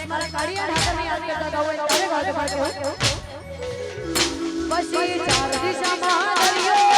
ખાસ મારા કાળિયા ઠાકરની યાદ કરતા ગાવું હોય ત્યારે ગાજો પણ પછી ચાર દિશામાં દરિયો